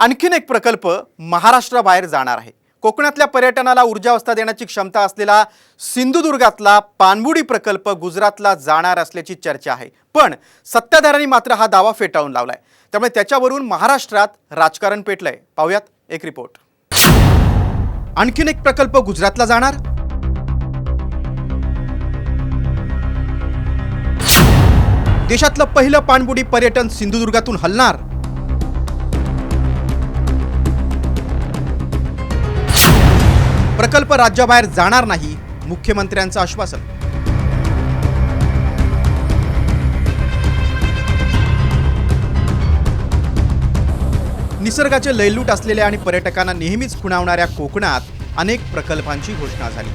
आणखीन एक प्रकल्प महाराष्ट्राबाहेर जाणार आहे. कोकणातल्या पर्यटनाला ऊर्जावस्था देण्याची क्षमता असलेला सिंधुदुर्गातला पाणबुडी प्रकल्प गुजरातला जाणार असल्याची चर्चा आहे. पण सत्ताधाऱ्यांनी मात्र हा दावा फेटाळून लावलाय. त्यामुळे त्याच्यावरून महाराष्ट्रात राजकारण पेटलंय. पाहूयात एक रिपोर्ट. आणखीन एक प्रकल्प गुजरातला जाणार. देशातलं पहिलं पाणबुडी पर्यटन सिंधुदुर्गातून हलणार. प्रकल्प राज्याबाहेर जाणार नाही मुख्यमंत्र्यांचं आश्वासन. निसर्गाचे लयलूट असलेल्या आणि पर्यटकांना नेहमीच खुणावणाऱ्या कोकणात अनेक प्रकल्पांची घोषणा झाली.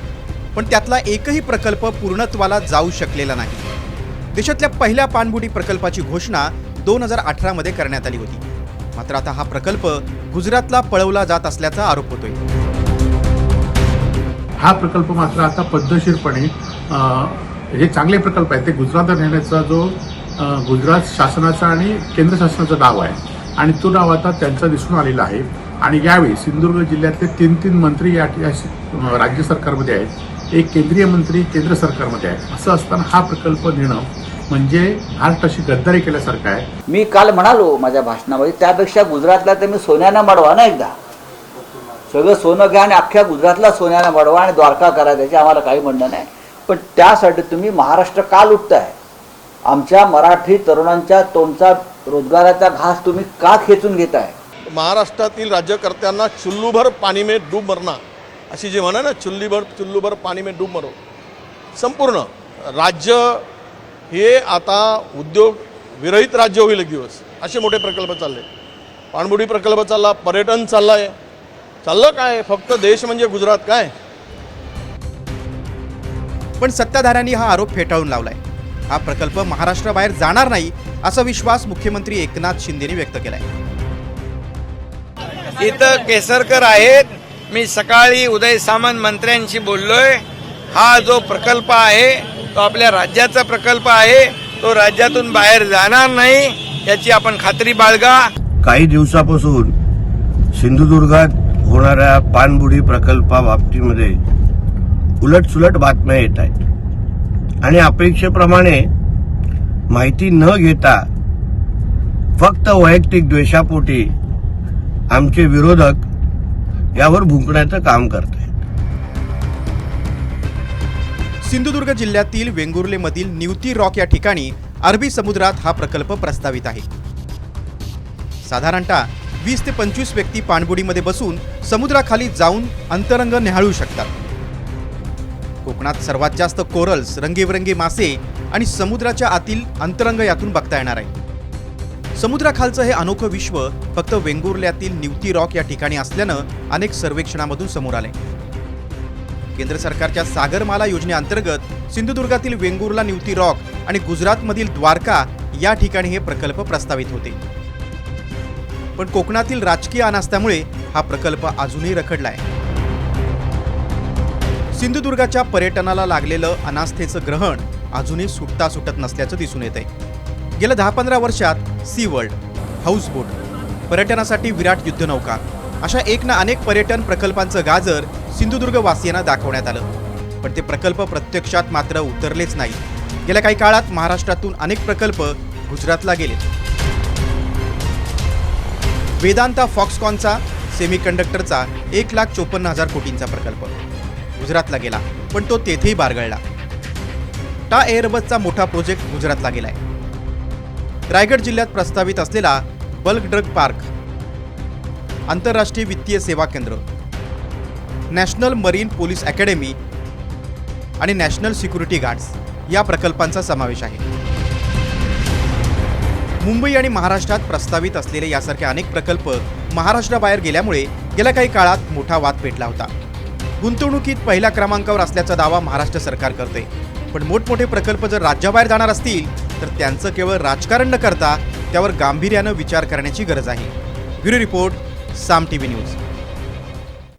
पण त्यातला एकही प्रकल्प पूर्णत्वाला जाऊ शकलेला नाही. देशातल्या पहिल्या पाणबुडी प्रकल्पाची घोषणा दोन हजार अठरामध्ये करण्यात आली होती. मात्र आता हा प्रकल्प गुजरातला पळवला जात असल्याचा आरोप होतोय. हा प्रकल्प मात्र आता पद्धतशीरपणे हे चांगले प्रकल्प आहेत. ते गुजरातला नेण्याचा जो गुजरात शासनाचा आणि केंद्र शासनाचा डाव आहे. आणि तो डाव आता त्यांचा दिसून आलेला आहे. आणि यावेळी सिंधुदुर्ग जिल्ह्यातले तीन तीन मंत्री या श- राज्य सरकारमध्ये आहेत. एक केंद्रीय मंत्री केंद्र सरकारमध्ये आहे असं असताना हा प्रकल्प नेणं म्हणजे महाराष्ट्राशी गद्दारी केल्यासारखं आहे. मी काल म्हणालो माझ्या भाषणामध्ये त्यापेक्षा गुजरातला तर मी सोन्यानं मडवा ना एकदा. सगळं सोनं घ्या आणि अख्ख्या गुजरातला सोन्याला मडवा आणि द्वारका करा त्याची आम्हाला काही म्हणणं नाही. पण त्यासाठी तुम्ही महाराष्ट्र का लुटताय? आमच्या मराठी तरुणांच्या तोंडचा रोजगाराचा घास तुम्ही का खेचून घेताय? महाराष्ट्रातील राज्यकर्त्यांना चुल्लूभर पाणी में डूब मरणार. अशी जी म्हणा ना चुल्लीभर चुल्लूभर पाणी में डूब मरो. संपूर्ण राज्य हे आता उद्योग विरहित राज्य होईल एक दिवस. असे मोठे प्रकल्प चालले. पाणबुडी प्रकल्प चालला पर्यटन चाललं आहे चाललं काय? फक्त देश म्हणजे गुजरात काय? पण सत्ताधाऱ्यांनी हा आरोप फेटाळून लावलाय. हा प्रकल्प महाराष्ट्राबाहेर जाणार नाही असा विश्वास मुख्यमंत्री एकनाथ शिंदेने व्यक्त केलाय. इथं केसरकर आहेत. मी सकाळी उदय सामंत मंत्र्यांशी बोललोय. हा जो प्रकल्प आहे तो आपल्या राज्याचा प्रकल्प आहे. तो राज्यातून बाहेर जाणार नाही याची आपण खात्री बाळगा. काही दिवसापासून सिंधुदुर्गात होणाऱ्या पाणबुडी प्रकल्पाबाबतीमध्ये उलटसुलट बातम्या येत आहेत. आणि अपेक्षेप्रमाणे माहिती न घेता फक्त वैयक्तिक द्वेषापोटी आमचे विरोधक यावर भुंकण्याचं काम करत आहेत सिंधुदुर्ग जिल्ह्यातील वेंगुर्लेमधील निवती रॉक या ठिकाणी अरबी समुद्रात हा प्रकल्प प्रस्तावित आहे. साधारणतः वीस ते पंचवीस व्यक्ती पाणबुडीमध्ये बसून समुद्राखाली जाऊन अंतरंग न्याहाळू शकतात. कोकणात सर्वात जास्त कोरल्स रंगीबरंगी मासे आणि समुद्राच्या आतील अंतरंग यातून बघता येणार आहे. समुद्राखालचं हे अनोखं विश्व फक्त वेंगुर्ल्यातील निवती रॉक या ठिकाणी असल्यानं अनेक सर्वेक्षणामधून समोर आले केंद्र सरकारच्या सागरमाला योजनेअंतर्गत सिंधुदुर्गातील वेंगुर्ला निवती रॉक आणि गुजरातमधील द्वारका या ठिकाणी हे प्रकल्प प्रस्तावित होते. पण कोकणातील राजकीय अनास्थामुळे हा प्रकल्प अजूनही रखडलाय. सिंधुदुर्गाच्या पर्यटनाला लागलेलं अनास्थेचं ग्रहण अजूनही सुटता सुटत नसल्याचं दिसून येत आहे गेल्या दहा पंधरा वर्षात सी वर्ल्ड हाऊसबोट पर्यटनासाठी विराट युद्धनौका अशा एक ना अनेक पर्यटन प्रकल्पांचं गाजर सिंधुदुर्गवासियांना दाखवण्यात आलं. पण ते प्रकल्प प्रत्यक्षात मात्र उतरलेच नाही गेल्या काही काळात महाराष्ट्रातून अनेक प्रकल्प गुजरातला गेलेत. वेदांता फॉक्सकॉनचा सेमीकंडक्टरचा एक लाख चोपन्न हजार कोटींचा प्रकल्प. गुजरातला गेला पण तो तेथेही बारगळला. टा एअरबसचा मोठा प्रोजेक्ट गुजरातला गेलाय. रायगड जिल्ह्यात प्रस्तावित असलेला बल्क ड्रग पार्क आंतरराष्ट्रीय वित्तीय सेवा केंद्र नॅशनल मरीन पोलीस अकॅडमी आणि नॅशनल सिक्युरिटी गार्ड्स या प्रकल्पांचा समावेश आहे. मुंबई आणि महाराष्ट्रात प्रस्तावित असलेले यासारखे अनेक प्रकल्प महाराष्ट्राबाहेर गेल्यामुळे गेल्या काही काळात मोठा वाद पेटला होता. गुंतवणुकीत पहिल्या क्रमांकावर असल्याचा दावा महाराष्ट्र सरकार करते. पण मोठमोठे प्रकल्प जर राज्याबाहेर जाणार असतील तर त्यांचं केवळ राजकारण न करता त्यावर गांभीर्यानं विचार करण्याची गरज आहे. Bureau report Saam T V news.